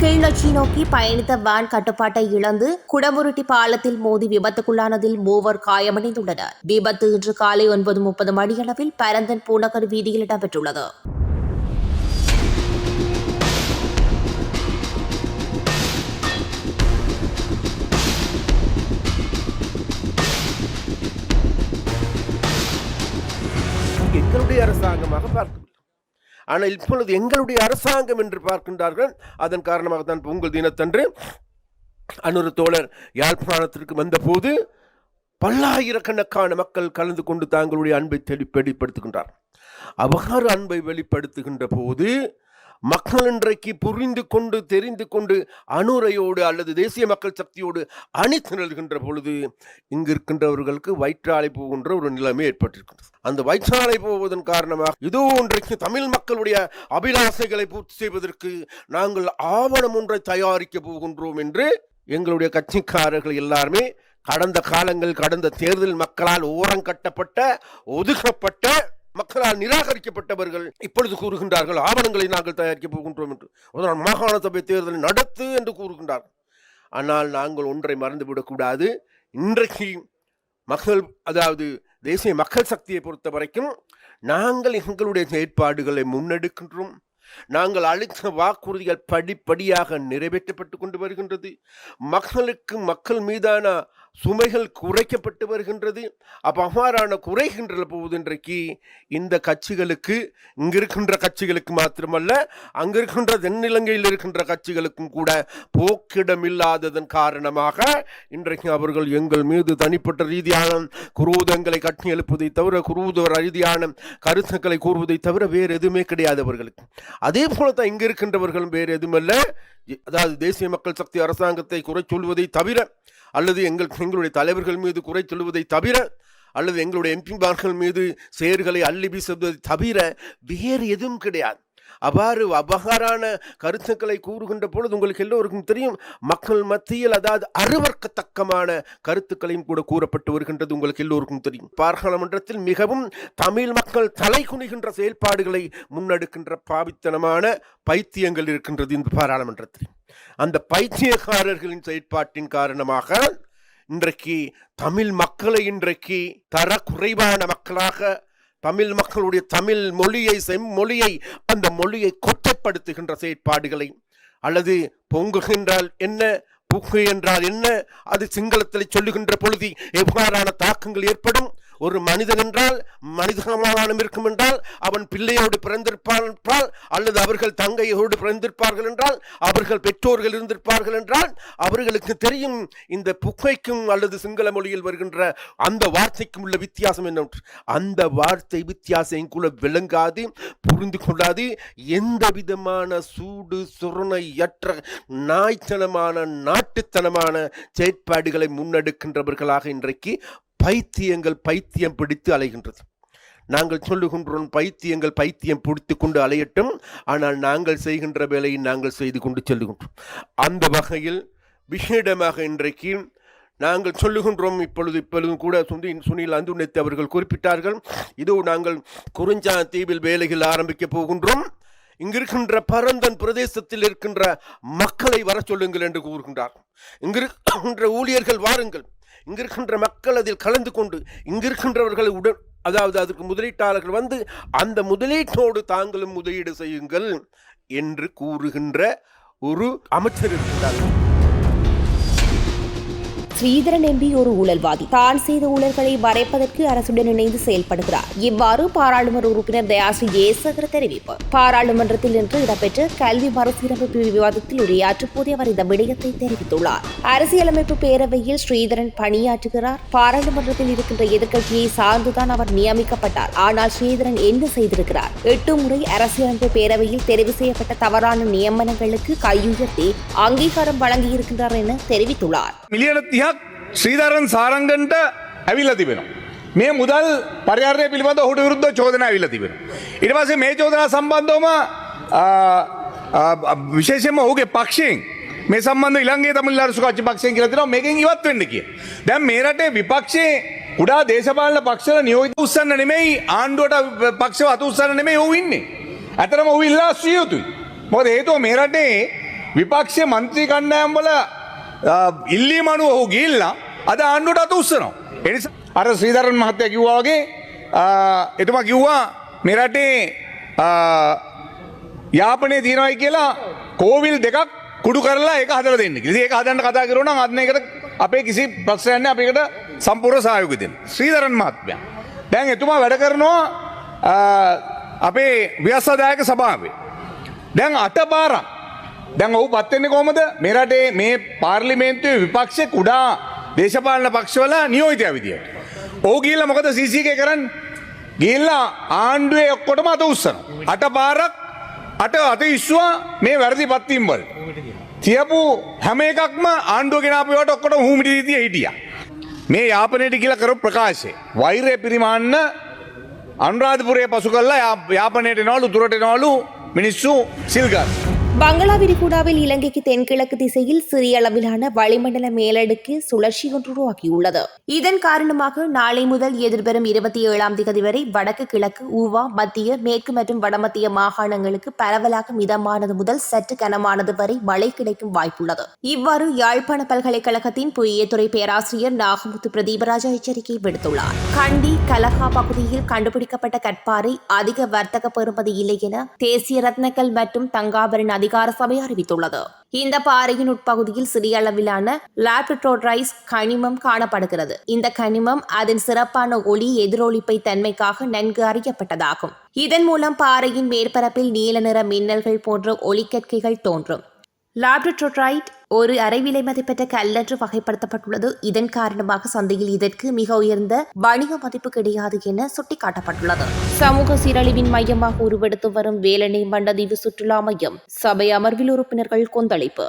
கிளிநொச்சி நோக்கி பயணித்த வேன் கட்டுப்பாட்டை இழந்து குடமுருட்டி பாலத்தில் மோதி விபத்துக்குள்ளானதில் மூவர் காயமடைந்துள்ளனர். விபத்து இன்று காலை ஒன்பது முப்பது மணியளவில் பரந்தன் பூநகர் வீதியில் இடம்பெற்றுள்ளது. ஆனால் இப்பொழுது எங்களுடைய அரசாங்கம் என்று பார்க்கின்றார்கள். அதன் காரணமாக தான் பொங்கல் தினத்தன்று அன்னொரு தோழர் யாழ்ப்பாணத்திற்கு வந்தபோது பல்லாயிரக்கணக்கான மக்கள் கலந்து கொண்டு தங்களுடைய அன்பை வெளிப்படுத்துகின்றார். அவ்வாறு அன்பை வெளிப்படுத்துகின்ற போது மக்கள் இன்றைக்கு புரிந்து கொண்டு தெரிந்து கொண்டு அணுரையோடு அல்லது தேசிய மக்கள் சக்தியோடு அணிதிரள்கின்ற பொழுது இங்கு இருக்கின்றவர்களுக்கு வயிற்றாலை போகின்ற ஒரு நிலைமை ஏற்பட்டிருக்கின்றது. அந்த வயிற்றாலை போவதன் காரணமாக இதோ இன்றைக்கு தமிழ் மக்களுடைய அபிலாசைகளை பூர்த்தி செய்வதற்கு நாங்கள் ஆவணம் ஒன்றை தயாரிக்க போகின்றோம் என்று எங்களுடைய கட்சிக்காரர்கள் எல்லாருமே கடந்த காலங்கள் கடந்த தேர்தல் மக்களால் ஓரங்கட்டப்பட்ட ஒதுக்கப்பட்ட மக்களால் நிராகரிக்கப்பட்டவர்கள் இப்பொழுது கூறுகின்றார்கள் ஆவணங்களை நாங்கள் தயாரிக்க போகின்றோம் என்று. அதனால் மாகாண சபை தேர்தலை நடத்து என்று கூறுகின்றார். ஆனால் நாங்கள் ஒன்றை மறந்துவிடக்கூடாது. இன்றைக்கு மக்கள் அதாவது தேசிய மக்கள் சக்தியை பொறுத்த வரைக்கும் நாங்கள் எங்களுடைய செயற்பாடுகளை முன்னெடுக்கின்றோம். நாங்கள் அளித்த வாக்குறுதிகள் படிப்படியாக நிறைவேற்றப்பட்டு கொண்டு வருகின்றது. மக்களுக்கு மக்கள் மீதான சுமைகள் குறைக்கப்பட்டு வருகின்றது. அப்போ அவ்வாறான குறைகின்ற போது இன்றைக்கு. இந்த கட்சிகளுக்கு இங்கிருக்கின்ற கட்சிகளுக்கு மாத்திரமல்ல அங்கிருக்கின்ற தென்னிலங்கையில் இருக்கின்ற கட்சிகளுக்கும் கூட போக்கிடமில்லாததன் காரணமாக இன்றைக்கு அவர்கள் எங்கள் மீது தனிப்பட்ட ரீதியான குரூதங்களை கட்டி எழுப்புவதை தவிர குரூத ரீதியான கருத்துக்களை கூறுவதை தவிர வேறு எதுவுமே கிடையாது அவர்களுக்கு. அதே போல தான் இங்கே இருக்கின்றவர்களும் வேறு எதுவுமல்ல அதாவது தேசிய மக்கள் சக்தி அரசாங்கத்தை குறை சொல்வதை தவிர அல்லது எங்கள் எங்களுடைய தலைவர்கள் மீது குறை சொல்வதை தவிர அல்லது எங்களுடைய எம்பிமார்கள் மீது செயல்களை அள்ளி வீசுவதை தவிர வேறு எதுவும் கிடையாது. அவ்வாறு அபகாரான கருத்துக்களை கூறுகின்ற பொழுது உங்களுக்கு எல்லோருக்கும் தெரியும் மக்கள் மத்தியில் அதாவது அருவர்க்கத்தக்கமான கருத்துக்களையும் கூட கூறப்பட்டு வருகின்றது உங்களுக்கு எல்லோருக்கும் தெரியும். பாராளுமன்றத்தில் மிகவும் தமிழ் மக்கள் தலை குனிகின்ற செயல்பாடுகளை முன்னெடுக்கின்ற பாவித்தனமான பைத்தியங்கள் இருக்கின்றது இந்த பாராளுமன்றத்தில். அந்த பைத்தியக்காரர்களின் செயற்பாட்டின் காரணமாக இன்றைக்கு தமிழ் மக்களை இன்றைக்கு தர குறைவான மக்களாக தமிழ் மக்களுடைய தமிழ் மொழியை செம்மொழியை அந்த மொழியை கொச்சைப்படுத்துகின்ற செயற்பாடுகளை. அல்லது பொங்குகின்றால் என்ன புக்கு என்றால் என்ன அது சிங்களத்தில் சொல்லுகின்ற பொழுது எவ்வாறான தாக்கங்கள் ஏற்படும்? ஒரு மனிதன் என்றால் மனிதமானம் இருக்கும் என்றால் அவன் பிள்ளையோடு பிறந்திருப்பான் என்றால் அல்லது அவர்கள் தங்கையோடு பிறந்திருப்பார்கள் என்றால் அவர்கள் பெற்றோர்கள் இருந்திருப்பார்கள் என்றால் அவர்களுக்கு தெரியும் இந்த புகைக்கும் அல்லது சிங்கள மொழியில் வருகின்ற அந்த வார்த்தைக்கும் உள்ள வித்தியாசம் என்ன அந்த வார்த்தை வித்தியாசம் கூட விளங்காது புரிந்து கொள்ளாது. எந்த விதமான சூடு சுரணையற்ற நாய்த்தனமான நாட்டுத்தனமான செயற்பாடுகளை முன்னெடுக்கின்றவர்களாக இன்றைக்கு பைத்தியங்கள் பைத்தியம் பிடித்து அலைகின்றது. நாங்கள் சொல்லுகின்றோம் பைத்தியங்கள் பைத்தியம் பிடித்து கொண்டு அலையட்டும். ஆனால் நாங்கள் செய்கின்ற வேலையை நாங்கள் செய்து கொண்டு செல்லுகின்றோம். அந்த வகையில் விசேடமாக இன்றைக்கு நாங்கள் சொல்லுகின்றோம். இப்பொழுது இப்பொழுதும் கூட சுந்தி சுனில் அந்துணைத்து அவர்கள் குறிப்பிட்டார்கள். இதோ நாங்கள் குறிஞ்சா தீவில் வேலைகள் ஆரம்பிக்க போகின்றோம். இங்கிருக்கின்ற பரந்தன் பிரதேசத்தில் இருக்கின்ற மக்களை வர சொல்லுங்கள் என்று கூறுகின்றார். இங்கிருக்கின்ற ஊழியர்கள் வாருங்கள். இங்கிருக்கின்ற மக்கள் அதில் கலந்து கொண்டு இங்கிருக்கின்றவர்களை உடன் அதாவது அதற்கு முதலீட்டாளர்கள் வந்து அந்த முதலீட்டோடு தாங்களும் முதலீடு செய்யுங்கள் என்று கூறுகின்ற ஒரு அமைச்சர் இருக்கின்றார்கள் ஸ்ரீதரன் எம்பி ஒரு ஊழல்வாதி. தான் செய்த ஊழல்களை மறைப்பதற்கு அரசுடன் இணைந்து செயல்படுகிறார். இவ்வாறு பாராளுமன்ற உறுப்பினர் தயாசி ஜெயசங்கர் தெரிவிப்பார் பாராளுமன்றத்தில் இன்று இடம்பெற்ற கல்வி மறுசீரமைப்பு விவாதத்தில் உரையாற்றும் போது அவர் இந்த விடயத்தை தெரிவித்துள்ளார். அரசியலமைப்பு பேரவையில் ஸ்ரீதரன் பணியாற்றுகிறார். பாராளுமன்றத்தில் இருக்கின்ற எதிர்க்கட்சியை சார்ந்துதான் அவர் நியமிக்கப்பட்டார். ஆனால் ஸ்ரீதரன் என்ன செய்திருக்கிறார்? எட்டு முறை அரசியலமைப்பு பேரவையில் தெரிவு செய்யப்பட்ட தவறான நியமனங்களுக்கு கையுயர்த்தி அங்கீகாரம் வழங்கியிருக்கின்றார் என தெரிவித்துள்ளார். ශ්‍රීධරන් සාරංගන්ට ඇවිල්ල තිබෙනවා. මේ මුදල් පරිහරණය පිළිබඳ හුට විරුද්ධ චෝදන ඇවිල්ල තිබෙන. ඉට පසේ මේ චෝදනා සම්බන්ධවම විශේෂම ඔහුගේ පක්ෂයෙන් මේ සම්බන්ධ ඉලන්ගේ තමිල් අරසුකච්චි පක්ෂයෙන් කියලතින මේකින් ඉවත් වෙන්න කිය. දැම් මේ රටේ විපක්ෂේ කුඩා දේශපාලන පක්ෂල නියෝග උත්සන්න නෙමෙයි ආණ්ඩුවට පක්ෂව අත උත්සන්න නෙමේ ඔහු ඉන්නේ. ඇතරම ඔහු ඉල්ලා සියයුතුයි. මොද හේතුව මේ රටේ විපක්ෂය මන්ත්‍රී කණ්ඩෑම්වල ඉල්ලීමනුව ඔහු ගිල්ලා අද ආණ්ඩුවට අත උත්සනවා. එනිසා අර ශ්‍රීධරන් මහත්තය කිව්වාගේ එතුමා කිව්වා මෙරටේ යාපනය තියෙනවයි කියලා කෝවිල් දෙකක් කුඩු කරලා ඒක හදල දෙන්න ඒක හදන්න කතා කරුණ අත්නයකට අපේ කිසි ප්‍රක්ෂයන්න අපිකට සම්පුර සායුක දෙන්න ශ්‍රීධරන් මහත්මය දැන් එතුමා වැඩ කරනවා අපේ ව්‍යස්සදායක සභාවේ දැන් අට පාරක් දැන් ඔහු පත්වෙන්නේ කොමද මෙරටේ මේ පාර්ලිමේන්තුවේ විපක්ෂ කුඩා දේශපාලන පක්ෂවල නියෝජිතය විදියට. ඕ ගිල්ල මොකද සිසික කරන්න ගිල්ලා ආණ්ඩුවේ ඔක්කොටම අත උත්සන. අට පාරක් අට අත ඉස්වා මේ වැරදි පත්තිම්බල්. තියපු හැම එකක්ම ආණ්ඩුව ගෙනාපුවට ඔක්කොට හූමිටි රීතිය හිටිය. මේ යාපනයට කියල කරු ප්‍රකාශය. වෛරය පිරිමාන්න අනුරාධපුරය පසු කල්ලා යාපනයට නවලු දුරට නවලු මිනිස්සු සිල්ගන්න. பங்களா விரிகுடாவில் இலங்கைக்கு தென்கிழக்கு திசையில் சிறிய அளவிலான வளிமண்டல மேலடுக்கு சுழற்சி ஒன்று உருவாகியுள்ளது இதன் காரணமாக நாளை முதல் எதிர்வரும் இருபத்தி ஏழாம் தேதி வரை வடக்கு கிழக்கு ஊவா மத்திய மேற்கு மற்றும் வடமத்திய மாகாணங்களுக்கு பரவலாக மிதமானது முதல் சற்று கனமானது வரை மழை கிடைக்கும் வாய்ப்புள்ளது. இவ்வாறு யாழ்ப்பாண பல்கலைக்கழகத்தின் புதியத்துறை பேராசிரியர் நாகமுத்து பிரதீபராஜா எச்சரிக்கை விடுத்துள்ளார். கண்டி கலகா பகுதியில் கண்டுபிடிக்கப்பட்ட கட்பாறை அதிக வர்த்தக பெறுமதி இல்லை என தேசிய ரத்னக்கல் மற்றும் தங்காபரண அதிகார சபை அறிவித்துள்ளது. இந்த பாறையின் உட்பகுதியில் சிறிய அளவிலான லாப்டோட்ரைஸ் கனிமம் காணப்படுகிறது. இந்த கனிமம் அதன் சிறப்பான ஒளி எதிரொலிப்பை தன்மைக்காக நன்கு அறியப்பட்டதாகும். இதன் மூலம் பாறையின் மேற்பரப்பில் நீல நிற மின்னல்கள் போன்ற ஒளிக்கற்கைகள் தோன்றும். லாப்டோட்ரைட் ஒரு அரைவிலை மதிப்பெற்ற கல்லன்று வகைப்படுத்தப்பட்டுள்ளது. இதன் காரணமாக சந்தையில் இதற்கு மிக உயர்ந்த வணிக மதிப்பு கிடையாது என சுட்டிக்காட்டப்பட்டுள்ளது. சமூக சீரழிவின் மையமாக உருவெடுத்து வரும் வேலணை மண்டதீவு சுற்றுலா மையம் சபை அமர்வில் உறுப்பினர்கள் கொந்தளிப்பு.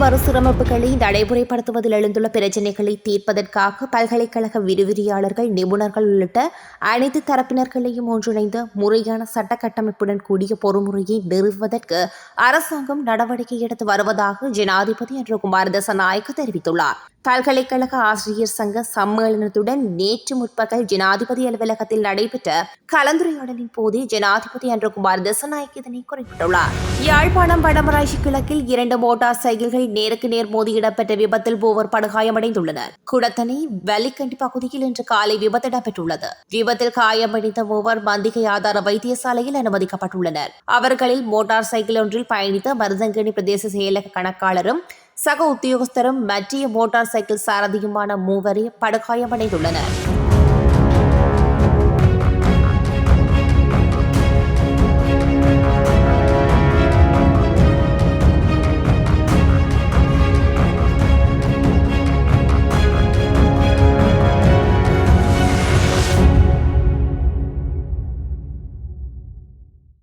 மறுசீரமைப்புகளை நடைமுறைப்படுத்துவதில் எழுந்துள்ள பிரச்சினைகளை தீர்ப்பதற்காக பல்கலைக்கழக விரிவிரியாளர்கள் நிபுணர்கள் உள்ளிட்ட அனைத்து தரப்பினர்களையும் ஒன்றிணைந்து முறையான சட்ட கட்டமைப்புடன் கூடிய பொறுமுறையை நிறுவுவதற்கு அரசாங்கம் நடவடிக்கை எடுத்து வருவதாக ஜனாதிபதி என்று குமார் தசநாயக்க தெரிவித்துள்ளார். பல்கலைக்கழக ஆசிரியர் சங்க சம்மேளனத்துடன் நேற்று முற்பகல் ஜனாதிபதி அலுவலகத்தில் நடைபெற்ற கலந்துரையாடலின் போதே ஜனாதிபதி அன்று குமார் தசநாயக் இதனை குறிப்பிட்டுள்ளார். யாழ்ப்பாணம் வடமராட்சி கிழக்கில் இரண்டு மோட்டார் சைக்கிள்கள் நேருக்கு நேர் மோதி இடம்பெற்ற விபத்தில் மூவர் படுகாயமடைந்துள்ளனர். குடத்தனை வலிக்கண்டி பகுதியில் இன்று காலை விபத்து இடம்பெற்றுள்ளது. விபத்தில் காயமடைந்த மூவர் மந்திகை ஆதார வைத்தியசாலையில் அனுமதிக்கப்பட்டுள்ளனர். அவர்களில் மோட்டார் சைக்கிள் ஒன்றில் பயணித்த மருதங்கணி பிரதேச செயலக கணக்காளரும் சக உத்தியோகஸ்தரும் மற்றிய மோட்டார் சைக்கிள் சாரதியுமான மூவரே படுகாயமடைந்துள்ளனர்.